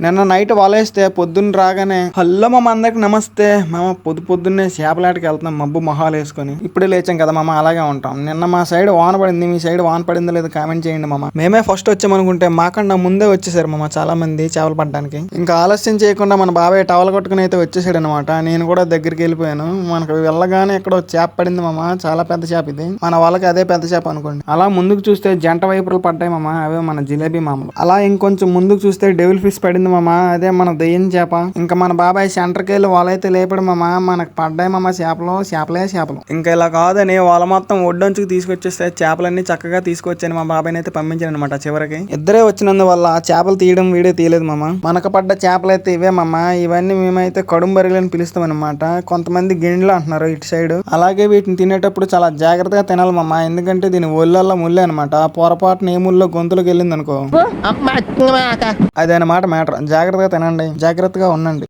నిన్న నైట్ వలేస్తే పొద్దున్న రాగానే హలో మామ అందరికి నమస్తే. మామ పొద్దు పొద్దున్నే చేపలాటకి వెళ్తున్నాం మబ్బు మొహాలు వేసుకొని. ఇప్పుడే లేచాం కదా మామ అలాగే ఉంటాం. నిన్న మా సైడ్ వాన పడింది మీ సైడ్ వాన పడిందో లేదో కామెంట్ చేయండి మామ. మేమే ఫస్ట్ వచ్చామనుకుంటే మాకన్నా ముందే వచ్చేసారు మామ చాలా మంది చేపలు పడడానికి. ఇంకా ఆలస్యం చేయకుండా మన బాబాయ్ టవల్ కొట్టుకుని అయితే వచ్చేసాడు అనమాట నేను కూడా దగ్గరికి వెళ్ళిపోయాను. మనకు వెళ్ళగానే ఎక్కడో చేప పడింది మామ. చాలా పెద్ద చేప ఇది. మన వాళ్ళకి అదే పెద్ద చేప అనుకోండి. అలా ముందుకు చూస్తే జంట వైపులు పడ్డాయి మామ. అవే మన జిలేబీ మామలు. అలా ఇంకొంచెం ముందుకు చూస్తే డెవిల్ ఫిష్ పడింది మామ. అదే మన దెయ్యం చేప. ఇంకా మన బాబాయ్ సెంటర్కి వెళ్ళి వాళ్ళైతే లేపడు మామ. మనకు పడ్డాయి మామ చేపలు. చేపలే చేపలు. ఇంకా ఇలా కాదని వాళ్ళ మొత్తం ఒడ్డొంచుకు తీసుకొచ్చేస్తే చేపలన్నీ చక్కగా తీసుకొచ్చాను మా బాబాయ్ అయితే పంపించాను అనమాట చివరికి. ఇద్దరే వచ్చినందువల్ల చేపలు తీయడం వీడియో తీయలేదు మామ. మనకు పడ్డ చేపలు అయితే ఇవే మామ. ఇవన్నీ మేమైతే కడుంబరిలు అని పిలుస్తాం అనమాట కొంతమంది గిండ్లు అంటున్నారు ఇటు సైడ్. అలాగే వీటిని తినేటప్పుడు చాలా జాగ్రత్తగా తినాలి మామ. ఎందుకంటే దీని ఒళ్ళల్లో ముళ్ళే అనమాట పొరపాటున ఏ ముళ్ళో గొంతులోకి వెళ్ళింది అనుకో అదే అనమాట మ్యాటర్. జాగ్రత్తగా తినండి. జాగ్రత్తగా ఉండండి.